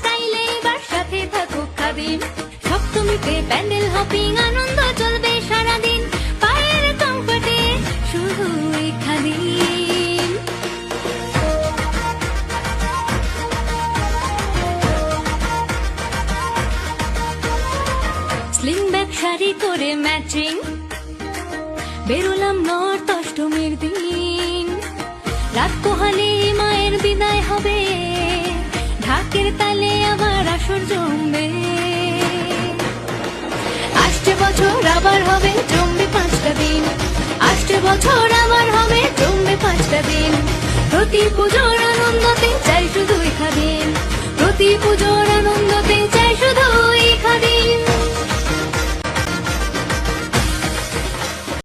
স্টাইলে এবার সাথে থাকো সপ্তমীতে প্যান্ডেল হপিং আনন্দ চলবে সারাদিন। পায়ের শুধু স্লিং ব্যাগ শাড়ি করে ম্যাচিং বেরোলাম নর্থ অষ্টমীর দিন। রাত কোহালে মায়ের বিদায় হবে আসর জমবে আসছে বছর, আবার হবে জমবে পাঁচটা দিন। আসছে বছর, আবার হবে জমবে পাঁচটা দিন। প্রতি পুজোর আনন্দতে চাই শুধু দিন প্রতি পুজোর